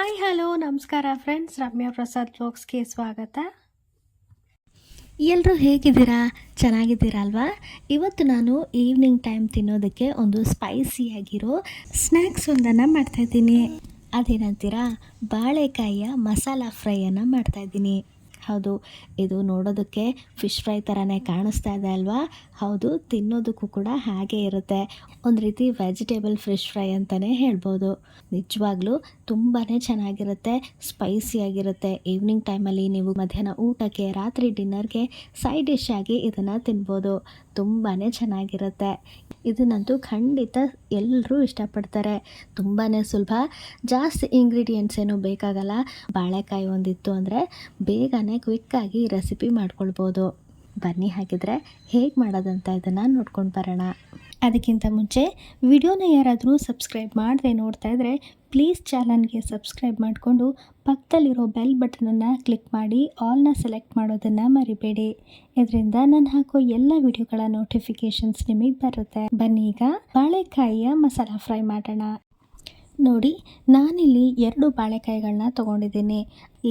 Hi hello ನಮಸ್ಕಾರ friends Ramya Prasad ಬ್ಲಾಗ್ಸ್ಗೆ ಸ್ವಾಗತ. ಎಲ್ಲರೂ ಹೇಗಿದ್ದೀರಾ? ಚೆನ್ನಾಗಿದ್ದೀರಾ ಅಲ್ವಾ ಇವತ್ತು ನಾನು ಈವ್ನಿಂಗ್ ಟೈಮ್ ತಿನ್ನೋದಕ್ಕೆ ಒಂದು ಸ್ಪೈಸಿಯಾಗಿರೋ ಸ್ನ್ಯಾಕ್ಸ್ ಒಂದನ್ನು ಮಾಡ್ತಾಯಿದ್ದೀನಿ ಅದೇನಂತೀರಾ? ಬಾಳೆಕಾಯಿಯ ಮಸಾಲ ಫ್ರೈಯನ್ನು ಮಾಡ್ತಾಯಿದ್ದೀನಿ ಹೌದು, ಇದು ನೋಡೋದಕ್ಕೆ ಫಿಶ್ ಫ್ರೈ ಥರನೇ ಕಾಣಿಸ್ತಾ ಇದೆ ಅಲ್ವಾ? ಹೌದು, ತಿನ್ನೋದಕ್ಕೂ ಕೂಡ ಹಾಗೆ ಇರುತ್ತೆ. ಒಂದು ರೀತಿ ವೆಜಿಟೇಬಲ್ ಫಿಶ್ ಫ್ರೈ ಅಂತಲೇ ಹೇಳ್ಬೋದು. ನಿಜವಾಗ್ಲೂ ತುಂಬಾ ಚೆನ್ನಾಗಿರುತ್ತೆ ಸ್ಪೈಸಿಯಾಗಿರುತ್ತೆ ಈವ್ನಿಂಗ್ ಟೈಮಲ್ಲಿ ನೀವು ಮಧ್ಯಾಹ್ನ ಊಟಕ್ಕೆ, ರಾತ್ರಿ ಡಿನ್ನರ್ಗೆ ಸೈಡ್ ಡಿಶ್ ಆಗಿ ಇದನ್ನು ತಿನ್ಬೋದು. ತುಂಬಾ ಚೆನ್ನಾಗಿರುತ್ತೆ. ಇದನ್ನಂತೂ ಖಂಡಿತ ಎಲ್ಲರೂ ಇಷ್ಟಪಡ್ತಾರೆ. ತುಂಬಾ ಸುಲಭ. ಜಾಸ್ತಿ ಇಂಗ್ರೀಡಿಯೆಂಟ್ಸ್ ಏನು ಬೇಕಾಗಲ್ಲ. ಬಾಳೆಕಾಯಿ ಒಂದಿತ್ತು ಅಂದರೆ ಬೇಗನೆ ಕ್ವಿಕ್ಕಾಗಿ ರೆಸಿಪಿ ಮಾಡ್ಕೊಳ್ಬೋದು. ಬನ್ನಿ ಹಾಗಿದ್ರೆ ಹೇಗೆ ಮಾಡೋದಂತ ಇದನ್ನು ನೋಡ್ಕೊಂಡು ಬರೋಣ. ಅದಕ್ಕಿಂತ ಮುಂಚೆ ವಿಡಿಯೋನ ಯಾರಾದರೂ ಸಬ್ಸ್ಕ್ರೈಬ್ ಮಾಡದೆ ನೋಡ್ತಾ ಇದ್ದರೆ ಪ್ಲೀಸ್ ಚಾನಲ್ಗೆ ಸಬ್ಸ್ಕ್ರೈಬ್ ಮಾಡಿಕೊಂಡು ಪಕ್ಕದಲ್ಲಿರೋ ಬೆಲ್ ಬಟನನ್ನು ಕ್ಲಿಕ್ ಮಾಡಿ ಆಲ್ನ ಸೆಲೆಕ್ಟ್ ಮಾಡೋದನ್ನು ಮರಿಬೇಡಿ. ಇದರಿಂದ ನಾನು ಹಾಕೋ ಎಲ್ಲ ವಿಡಿಯೋಗಳ ನೋಟಿಫಿಕೇಷನ್ಸ್ ನಿಮಗೆ ಬರುತ್ತೆ. ಬನ್ನಿ ಈಗ ಬಾಳೆಕಾಯಿಯ ಮಸಾಲ ಫ್ರೈ ಮಾಡೋಣ. ನೋಡಿ, ನಾನಿಲ್ಲಿ ಎರಡು ಬಾಳೆಕಾಯಿಗಳನ್ನ ತೊಗೊಂಡಿದ್ದೀನಿ.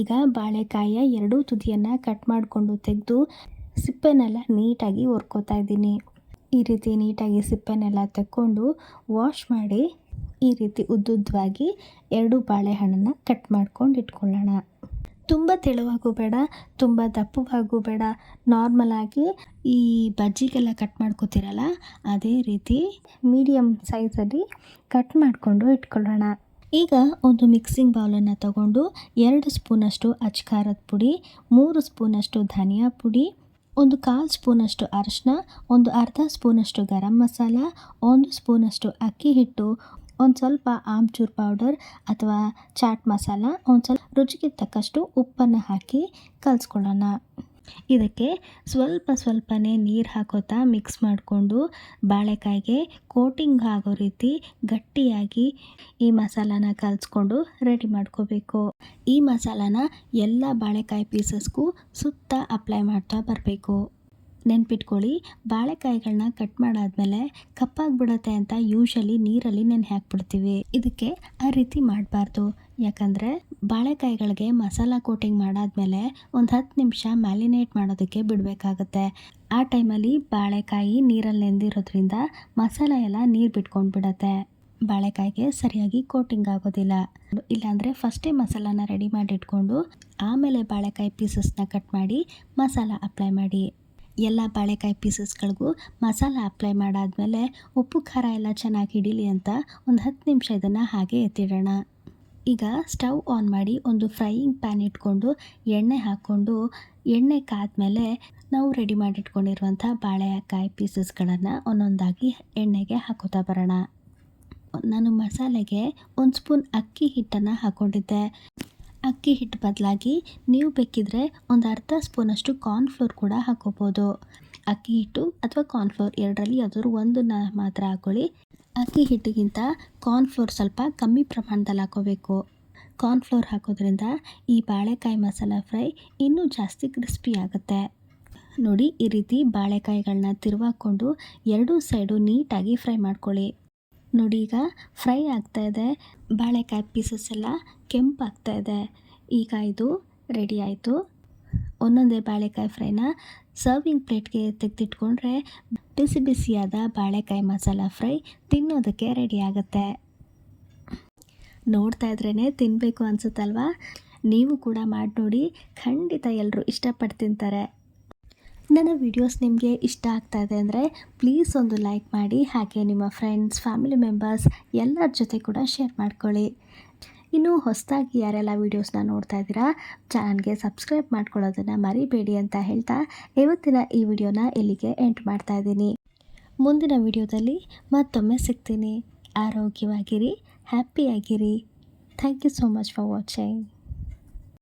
ಈಗ ಬಾಳೆಕಾಯಿಯ ಎರಡೂ ತುದಿಯನ್ನು ಕಟ್ ಮಾಡಿಕೊಂಡು ತೆಗೆದು ಸಿಪ್ಪೆನೆಲ್ಲ ನೀಟಾಗಿ ಒರ್ಕೋತಾ ಇದ್ದೀನಿ. ಈ ರೀತಿ ನೀಟಾಗಿ ಸಿಪ್ಪೆನೆಲ್ಲ ತಕ್ಕೊಂಡು ವಾಶ್ ಮಾಡಿ ಈ ರೀತಿ ಉದ್ದುದ್ದವಾಗಿ ಎರಡು ಬಾಳೆಹಣ್ಣನ್ನು ಕಟ್ ಮಾಡ್ಕೊಂಡು ಇಟ್ಕೊಳ್ಳೋಣ. ತುಂಬ ತೆಳುವಾಗೂ ಬೇಡ, ತುಂಬ ದಪ್ಪವಾಗೂ ಬೇಡ. ನಾರ್ಮಲಾಗಿ ಈ ಬಜ್ಜಿಗೆಲ್ಲ ಕಟ್ ಮಾಡ್ಕೋತಿರಲ್ಲ, ಅದೇ ರೀತಿ ಮೀಡಿಯಮ್ ಸೈಜಲ್ಲಿ ಕಟ್ ಮಾಡಿಕೊಂಡು ಇಟ್ಕೊಳ್ಳೋಣ. ಈಗ ಒಂದು ಮಿಕ್ಸಿಂಗ್ ಬೌಲನ್ನು ತಗೊಂಡು ಎರಡು ಸ್ಪೂನಷ್ಟು ಅಚ್ಕಾರದ ಪುಡಿ, ಮೂರು ಸ್ಪೂನಷ್ಟು ಧನಿಯಾ ಪುಡಿ, ಒಂದು ಕಾಲು ಸ್ಪೂನಷ್ಟು ಅರಶಿನ ಒಂದು ಅರ್ಧ ಸ್ಪೂನಷ್ಟು ಗರಂ ಮಸಾಲ, ಒಂದು ಸ್ಪೂನಷ್ಟು ಅಕ್ಕಿ ಹಿಟ್ಟು ಒಂದು ಸ್ವಲ್ಪ ಆಮ್ಚೂರ್ ಪೌಡರ್ ಅಥವಾ ಚಾಟ್ ಮಸಾಲ ಒಂದು ಸ್ವಲ್ಪ ರುಚಿಗೆ ತಕ್ಕಷ್ಟು ಉಪ್ಪನ್ನು ಹಾಕಿ ಕಲಿಸ್ಕೊಳ್ಳೋಣ. ಇದಕ್ಕೆ ಸ್ವಲ್ಪ ಸ್ವಲ್ಪನೇ ನೀರು ಹಾಕೋತಾ ಮಿಕ್ಸ್ ಮಾಡಿಕೊಂಡು ಬಾಳೆಕಾಯಿಗೆ ಕೋಟಿಂಗ್ ಆಗೋ ರೀತಿ ಗಟ್ಟಿಯಾಗಿ ಈ ಮಸಾಲಾನ ಕಲಿಸ್ಕೊಂಡು ರೆಡಿ ಮಾಡ್ಕೋಬೇಕು. ಈ ಮಸಾಲಾನ ಎಲ್ಲ ಬಾಳೆಕಾಯಿ ಪೀಸಸ್ಗೂ ಸುತ್ತ ಅಪ್ಲೈ ಮಾಡ್ತಾ ಬರಬೇಕು. ನೆನ್ಪಿಟ್ಕೊಳ್ಳಿ. ಬಾಳೆಕಾಯಿಗಳನ್ನ ಕಟ್ ಮಾಡಾದ್ಮೇಲೆ ಕಪ್ಪಾಗ್ಬಿಡತ್ತೆ ಅಂತ ಯೂಶಲಿ ನೀರಲ್ಲಿ ನೆನೆ ಹಾಕ್ಬಿಡ್ತೀವಿ ಇದಕ್ಕೆ ಆ ರೀತಿ ಮಾಡಬಾರ್ದು. ಯಾಕಂದರೆ ಬಾಳೆಕಾಯಿಗಳಿಗೆ ಮಸಾಲ ಕೋಟಿಂಗ್ ಮಾಡಾದ್ಮೇಲೆ ಒಂದು ಹತ್ತು ನಿಮಿಷ ಮ್ಯಾಲಿನೇಟ್ ಮಾಡೋದಕ್ಕೆ ಬಿಡಬೇಕಾಗತ್ತೆ. ಆ ಟೈಮಲ್ಲಿ ಬಾಳೆಕಾಯಿ ನೀರಲ್ಲಿ ನೆಂದಿರೋದ್ರಿಂದ ಮಸಾಲ ಎಲ್ಲ ನೀರು ಬಿಟ್ಕೊಂಡು ಬಿಡತ್ತೆ ಬಾಳೆಕಾಯಿಗೆ ಸರಿಯಾಗಿ ಕೋಟಿಂಗ್ ಆಗೋದಿಲ್ಲ. ಇಲ್ಲಾಂದರೆ ಫಸ್ಟೇ ಮಸಾಲಾನ ರೆಡಿ ಮಾಡಿಟ್ಕೊಂಡು ಆಮೇಲೆ ಬಾಳೆಕಾಯಿ ಪೀಸಸ್ನ ಕಟ್ ಮಾಡಿ ಮಸಾಲ ಅಪ್ಲೈ ಮಾಡಿ. ಎಲ್ಲ ಬಾಳೆಕಾಯಿ ಪೀಸಸ್ಗಳಿಗೂ ಮಸಾಲ ಅಪ್ಲೈ ಮಾಡಾದಮೇಲೆ ಉಪ್ಪು, ಖಾರ ಎಲ್ಲ ಚೆನ್ನಾಗಿ ಹಿಡೀಲಿ ಅಂತ ಒಂದು ಹತ್ತು ನಿಮಿಷ ಇದನ್ನು ಹಾಗೆ ಎತ್ತಿಡೋಣ. ಈಗ ಸ್ಟವ್ ಆನ್ ಮಾಡಿ ಒಂದು ಫ್ರೈಯಿಂಗ್ ಪ್ಯಾನ್ ಇಟ್ಕೊಂಡು ಎಣ್ಣೆ ಹಾಕ್ಕೊಂಡು ಎಣ್ಣೆ ಕಾದ್ಮೇಲೆ ನಾವು ರೆಡಿ ಮಾಡಿಟ್ಕೊಂಡಿರುವಂಥ ಬಾಳೆಕಾಯಿ ಪೀಸಸ್ಗಳನ್ನು ಒಂದೊಂದಾಗಿ ಎಣ್ಣೆಗೆ ಹಾಕೋತಾ ಬರೋಣ. ನಾನು ಮಸಾಲೆಗೆ ಒಂದು ಸ್ಪೂನ್ ಅಕ್ಕಿ ಹಿಟ್ಟನ್ನು ಹಾಕ್ಕೊಂಡಿದ್ದೆ ಅಕ್ಕಿ ಹಿಟ್ಟು ಬದಲಾಗಿ ನೀವು ಬೇಕಿದ್ರೆ ಒಂದು ಅರ್ಧ ಸ್ಪೂನಷ್ಟು ಕಾರ್ನ್ಫ್ಲೋರ್ ಕೂಡ ಹಾಕೋಬೋದು. ಅಕ್ಕಿ ಹಿಟ್ಟು ಅಥವಾ ಕಾರ್ನ್ಫ್ಲೋರ್ ಎರಡರಲ್ಲಿ ಯಾವುದಾದ್ರು ಒಂದನ್ನು ಮಾತ್ರ ಹಾಕೊಳ್ಳಿ. ಅಕ್ಕಿ ಹಿಟ್ಟಿಗಿಂತ ಕಾರ್ನ್ಫ್ಲೋರ್ ಸ್ವಲ್ಪ ಕಮ್ಮಿ ಪ್ರಮಾಣದಲ್ಲಿ ಹಾಕೋಬೇಕು. ಕಾರ್ನ್ಫ್ಲೋರ್ ಹಾಕೋದ್ರಿಂದ ಈ ಬಾಳೆಕಾಯಿ ಮಸಾಲ ಫ್ರೈ ಇನ್ನೂ ಜಾಸ್ತಿ ಕ್ರಿಸ್ಪಿ ಆಗುತ್ತೆ. ನೋಡಿ ಈ ರೀತಿ ಬಾಳೆಕಾಯಿಗಳನ್ನ ತಿರುವಾಕೊಂಡು ಎರಡೂ ಸೈಡು ನೀಟಾಗಿ ಫ್ರೈ ಮಾಡ್ಕೊಳ್ಳಿ. ನೋಡಿ ಈಗ ಫ್ರೈ ಆಗ್ತಾ ಇದೆ. ಬಾಳೆಕಾಯಿ ಪೀಸಸ್ ಎಲ್ಲ ಕೆಂಪಾಗ್ತಾ ಇದೆ. ಈಗ ಇದು ರೆಡಿ ಆಯಿತು. ಒಂದೊಂದೇ ಬಾಳೆಕಾಯಿ ಫ್ರೈನ ಸರ್ವಿಂಗ್ ಪ್ಲೇಟ್ಗೆ ತೆಗೆದಿಟ್ಕೊಂಡ್ರೆ ಬಿಸಿ ಬಿಸಿಯಾದ ಬಾಳೆಕಾಯಿ ಮಸಾಲ ಫ್ರೈ ತಿನ್ನೋದಕ್ಕೆ ರೆಡಿ ಆಗುತ್ತೆ. ನೋಡ್ತಾ ಇದ್ರೇ ತಿನ್ನಬೇಕು ಅನಿಸುತ್ತಲ್ವಾ? ನೀವು ಕೂಡ ಮಾಡಿ ನೋಡಿ ಖಂಡಿತ ಎಲ್ಲರೂ ಇಷ್ಟಪಟ್ಟು ತಿಂತಾರೆ. ನನ್ನ ವಿಡಿಯೋಸ್ ನಿಮಗೆ ಇಷ್ಟ ಆಗ್ತಾ ಇದೆ ಅಂದರೆ ಪ್ಲೀಸ್ ಒಂದು ಲೈಕ್ ಮಾಡಿ, ಹಾಗೆ ನಿಮ್ಮ ಫ್ರೆಂಡ್ಸ್ ಫ್ಯಾಮಿಲಿ ಮೆಂಬರ್ಸ್ ಎಲ್ಲರ ಜೊತೆ ಕೂಡ ಶೇರ್ ಮಾಡ್ಕೊಳ್ಳಿ. ಇನ್ನು ಹೊಸದಾಗಿ ಯಾರೆಲ್ಲ ವೀಡಿಯೋಸ್ನ ನೋಡ್ತಾ ಇದ್ದೀರಾ ಚಾನಲ್ಗೆ ಸಬ್ಸ್ಕ್ರೈಬ್ ಮಾಡ್ಕೊಳ್ಳೋದನ್ನು ಮರಿಬೇಡಿ ಅಂತ ಹೇಳ್ತಾ ಇವತ್ತಿನ ಈ ವಿಡಿಯೋನ ಇಲ್ಲಿಗೆ ಎಂಟ್ ಮಾಡ್ತಾ ಇದ್ದೀನಿ. ಮುಂದಿನ ವಿಡಿಯೋದಲ್ಲಿ ಮತ್ತೊಮ್ಮೆ ಸಿಗ್ತೀನಿ. ಆರೋಗ್ಯವಾಗಿರಿ ಹ್ಯಾಪಿಯಾಗಿರಿ thank you so much for watching